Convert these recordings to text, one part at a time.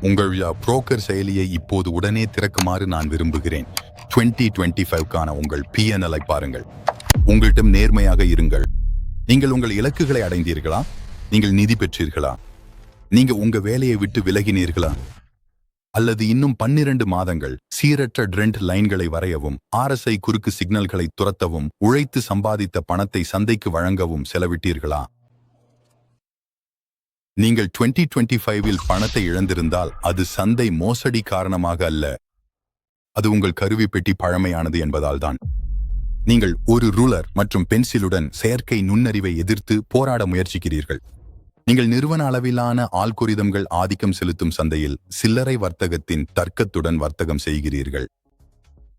உங்கள் புரோக்கர் செயலியை இப்போது உடனே திறக்குமாறு நான் விரும்புகிறேன். 2025 டுவெண்ட்டி ஃபைவ்க்கான உங்கள் பிஎன்எல்ஐ பாருங்கள். உங்களிடம் நேர்மையாக இருங்கள். நீங்கள் உங்கள் இலக்குகளை அடைந்தீர்களா? நீங்கள் நிதி பெற்றீர்களா? நீங்க உங்க வேலையை விட்டு விலகினீர்களா? அல்லது இன்னும் பன்னிரண்டு மாதங்கள் சீரற்ற ட்ரெண்ட் லைன்களை வரையவும் ஆர்எஸ்ஐ குறுக்கு சிக்னல்களை துரத்தவும் உழைத்து சம்பாதித்த பணத்தை சந்தைக்கு வழங்கவும் செலவிட்டீர்களா? நீங்கள் 2025 டுவெண்ட்டி ஃபைவில் பணத்தை இழந்திருந்தால் அது சந்தை மோசடி காரணமாக அல்ல. அது உங்கள் கருவி பெட்டி பழமையானது என்பதால் தான் நீங்கள் ஒரு ரூலர் மற்றும் பென்சிலுடன் செயற்கை நுண்ணறிவை எதிர்த்து போராட முயற்சிக்கிறீர்கள். நீங்கள் நிறுவன அளவிலான ஆல்கொரிதம்கள் ஆதிக்கம் செலுத்தும் சந்தையில் சில்லறை வர்த்தகத்தின் தர்க்கத்துடன் வர்த்தகம் செய்கிறீர்கள்.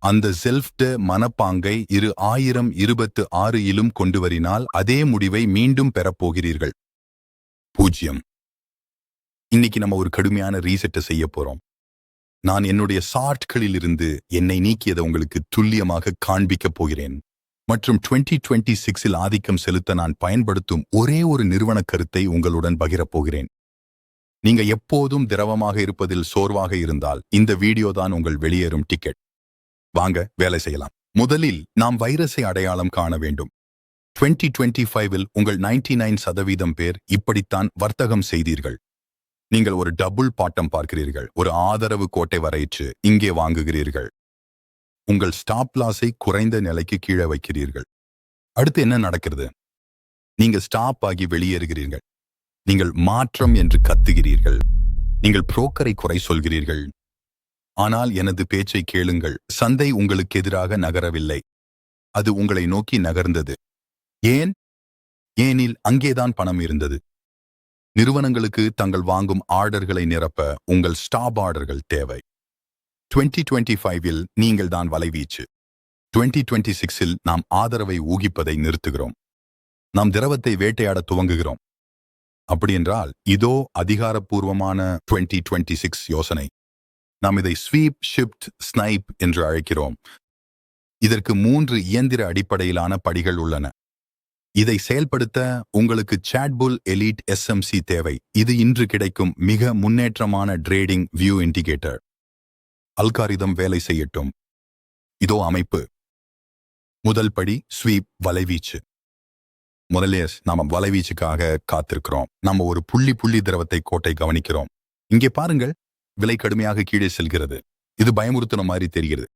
அந்த செல்ஃப்ட மனப்பாங்கை இரு ஆயிரம் இருபத்து ஆறு இலும் கொண்டு வரினால் அதே முடிவை மீண்டும் பெறப்போகிறீர்கள். பூஜ்யம். இன்னைக்கு நம்ம ஒரு கடுமையான ரீசெட்டை செய்ய போறோம். நான் என்னுடைய சார்ட்களில் இருந்து என்னை நீக்கியதை உங்களுக்கு துல்லியமாக காண்பிக்கப் போகிறேன். மற்றும் 2026 டுவெண்ட்டி சிக்ஸில் ஆதிக்கம் செலுத்த நான் பயன்படுத்தும் ஒரே ஒரு நிறுவன கருத்தை உங்களுடன் பகிரப் போகிறேன். நீங்க எப்போதும் திரவமாக இருப்பதில் சோர்வாக இருந்தால் இந்த வீடியோ தான் உங்கள் வெளியேறும் டிக்கெட் வாங்க வேலை செய்யலாம். முதலில் நாம் வைரஸை அடையாளம் காண வேண்டும். 2025 டுவெண்ட்டி ஃபைவில் உங்கள் 99% நைன் சதவீதம் பேர் இப்படித்தான் வர்த்தகம் செய்தீர்கள். நீங்கள் ஒரு டபுள் பாட்டம் பார்க்கிறீர்கள். ஒரு ஆதரவு கோட்டை வரையிற்று இங்கே வாங்குகிறீர்கள். உங்கள் ஸ்டாப் லாஸை குறைந்த நிலைக்கு கீழே வைக்கிறீர்கள். அடுத்து என்ன நடக்கிறது? நீங்க ஸ்டாப் ஆகி வெளியேறுகிறீர்கள். நீங்கள் மாற்றம் என்று கத்துகிறீர்கள். நீங்கள் புரோக்கரை குறை சொல்கிறீர்கள். ஆனால் எனது பேச்சை கேளுங்கள். சந்தை உங்களுக்கு எதிராக நகரவில்லை. அது உங்களை நோக்கி நகர்ந்தது. ஏன்? ஏனில் அங்கேதான் பணம் இருந்தது. நிறுவனங்களுக்கு தங்கள் வாங்கும் ஆர்டர்களை நிரப்ப உங்கள் ஸ்டாப் ஆர்டர்கள் தேவை. 2025 டுவெண்ட்டி ஃபைவில் நீங்கள் தான் வலைவீச்சு. 2026 டுவெண்ட்டி சிக்ஸில் நாம் ஆதரவை ஊகிப்பதை நிறுத்துகிறோம். நாம் திரவத்தை வேட்டையாட துவங்குகிறோம். அப்படியென்றால் இதோ அதிகாரப்பூர்வமான 2026 டுவெண்ட்டி சிக்ஸ் யோசனை. நாம் இதை ஸ்வீப் ஷிப்ட் ஸ்னைப் என்று அழைக்கிறோம். இதற்கு மூன்று இயந்திர அடிப்படையிலான படிகள் உள்ளன. இதை செயல்படுத்த உங்களுக்கு சாட்புல் எலீட் எஸ்எம்சி தேவை. இது இன்று கிடைக்கும் மிக முன்னேற்றமான ட்ரேடிங் வியூ இண்டிகேட்டர் அல்காரிதம் வேலை செய்யட்டும். இதோ அமைப்பு. முதல் படி ஸ்வீப் வலைவீச்சு. முதலே நாம வலைவீச்சுக்காக காத்திருக்கிறோம். நம்ம ஒரு புள்ளி புள்ளி திரவத்தை கோட்டை கவனிக்கிறோம். இங்கே பாருங்கள் விலை கடுமையாக கீழே செல்கிறது. இது பயமுறுத்துன மாதிரி தெரிகிறது.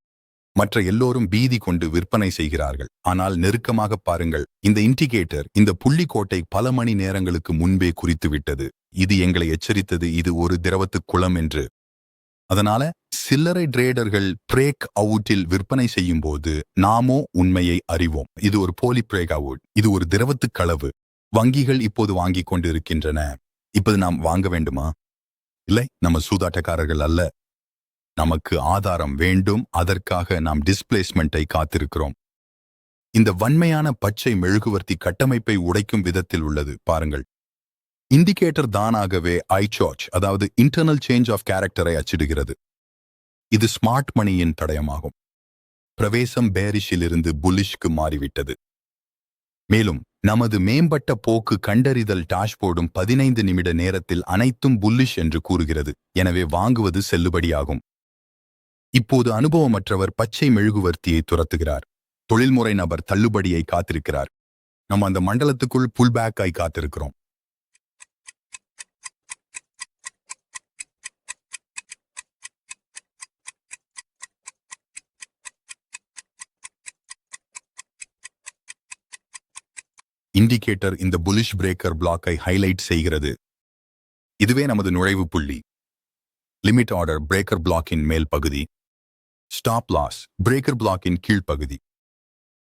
மற்ற எல்லோரும் பீதி கொண்டு விற்பனை செய்கிறார்கள். ஆனால் நெருக்கமாக பாருங்கள் இந்த இண்டிகேட்டர் இந்த புள்ளி கோட்டை பல மணி நேரங்களுக்கு முன்பே குறித்து விட்டது இது எங்களை எச்சரித்தது இது ஒரு திரவத்து குளம் என்று. அதனால சில்லறை ட்ரேடர்கள் பிரேக் அவுட்டில் விற்பனை செய்யும் போது நாமோ உண்மையை அறிவோம். இது ஒரு போலி பிரேக் அவுட் இது ஒரு திரவத்து களவு. வங்கிகள் இப்போது வாங்கி கொண்டிருக்கின்றன. இப்போது நாம் வாங்க வேண்டுமா? இல்லை நம்ம சூதாட்டக்காரர்கள் அல்ல. நமக்கு ஆதாரம் வேண்டும் அதற்காக நாம் டிஸ்பிளேஸ்மெண்ட்டை காத்திருக்கிறோம். இந்த வன்மையான பச்சை மெழுகுவர்த்தி கட்டமைப்பை உடைக்கும் விதத்தில் உள்ளது பாருங்கள். இண்டிகேட்டர் தானாகவே ஐசார்ஜ் அதாவது இன்டர்னல் சேஞ்ச் ஆஃப் கேரக்டரை அச்சிடுகிறது. இது ஸ்மார்ட் மணியின் தடயமாகும். பிரவேசம் பேரிஷிலிருந்து புல்லிஷ்க்கு மாறிவிட்டது. மேலும் நமது மேம்பட்ட போக்கு கண்டறிதல் டாஷ்போர்டும் பதினைந்து நிமிட நேரத்தில் அனைத்தும் புல்லிஷ் என்று கூறுகிறது. எனவே வாங்குவது செல்லுபடியாகும். இப்போது அனுபவமற்றவர் பச்சை மெழுகுவர்த்தியை துரத்துகிறார். தொழில்முறை நபர் தள்ளுபடியை காத்திருக்கிறார். நம்ம அந்த மண்டலத்துக்குள் புல்பேக் ஆய் காத்திருக்கிறோம். இண்டிகேட்டர் இந்த புலிஷ் பிரேக்கர் பிளாக்கை ஹைலைட் செய்கிறது. இதுவே நமது நுழைவு புள்ளி. லிமிட் ஆர்டர் பிரேக்கர் பிளாக்கின் மேல் பகுதி. ஸ்டாப் லாஸ் பிரேக்கர் பிளாக்கின் கீழ்ப்பகுதி.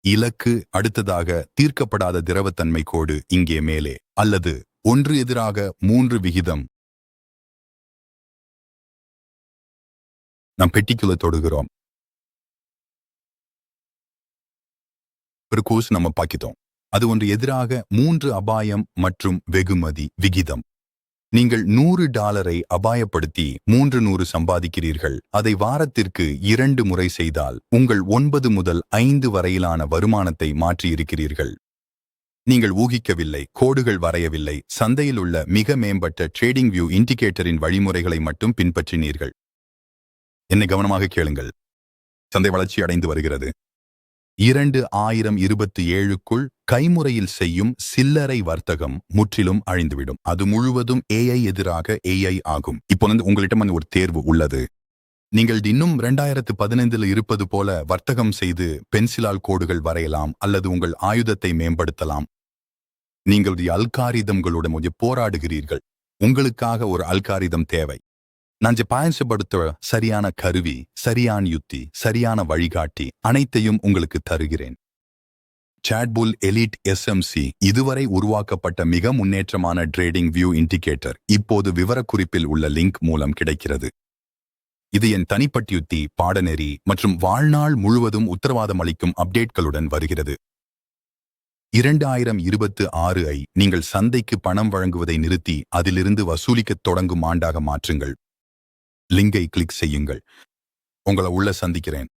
இலக்கு அடுத்ததாக தீர்க்கப்படாத திரவத்தன்மை கோடு இங்கே மேலே அல்லது ஒன்று எதிராக மூன்று விகிதம். நாம் பெட்டிக்குள்ள தொடுகிறோம். ஒரு கோர்ஸ் நம்ம பாக்கித்தோம் அது ஒன்று எதிராக மூன்று அபாயம் மற்றும் வெகுமதி விகிதம். நீங்கள் நூறு டாலரை அபாயப்படுத்தி மூன்று நூறு சம்பாதிக்கிறீர்கள். அதை வாரத்திற்கு இரண்டு முறை செய்தால் உங்கள் ஒன்பது முதல் ஐந்து வரையிலான வருமானத்தை மாற்றியிருக்கிறீர்கள். நீங்கள் ஊகிக்கவில்லை கோடுகள் வரையவில்லை சந்தையில் உள்ள மிக மேம்பட்ட ட்ரேடிங் வியூ இண்டிகேட்டரின் வழிமுறைகளை மட்டும் பின்பற்றினீர்கள். என்னை கவனமாக கேளுங்கள். சந்தை வளர்ச்சி அடைந்து வருகிறது. இரண்டு ஆயிரம் இருபத்தி ஏழுக்குள் கைமுறையில் செய்யும் சில்லறை வர்த்தகம் முற்றிலும் அழிந்துவிடும். அது முழுவதும் ஏஐ எதிராக ஏஐ ஆகும். இப்போ வந்து உங்களிடம் வந்து ஒரு தேர்வு உள்ளது. நீங்கள் இன்னும் இரண்டாயிரத்து பதினைந்தில் இருப்பது போல வர்த்தகம் செய்து பென்சிலால் கோடுகள் வரையலாம் அல்லது உங்கள் ஆயுதத்தை மேம்படுத்தலாம். நீங்கள் அல்காரிதம்களுடன் கொஞ்சம் போராடுகிறீர்கள். உங்களுக்காக ஒரு அல்காரிதம் தேவை. நான் பயன்படுத்த சரியான கருவி சரியான யுத்தி சரியான வழிகாட்டி அனைத்தையும் உங்களுக்கு தருகிறேன். சாட்புல் எலிட் எஸ்எம்சி இதுவரை உருவாக்கப்பட்ட மிக முன்னேற்றமான ட்ரேடிங் வியூ இண்டிகேட்டர் இப்போது விவரக்குறிப்பில் உள்ள லிங்க் மூலம் கிடைக்கிறது. இது என் தனிப்பட்ட யுத்தி பாடநெறி மற்றும் வாழ்நாள் முழுவதும் உத்தரவாதம் அளிக்கும் அப்டேட்களுடன் வருகிறது. இரண்டாயிரம் இருபத்து ஆறு ஐ நீங்கள் சந்தைக்கு பணம் வழங்குவதை நிறுத்தி அதிலிருந்து வசூலிக்கத் தொடங்கும் ஆண்டாக மாற்றுங்கள். லிங்கை கிளிக் செய்யுங்கள். உங்களை உள்ள சந்திக்கிறேன்.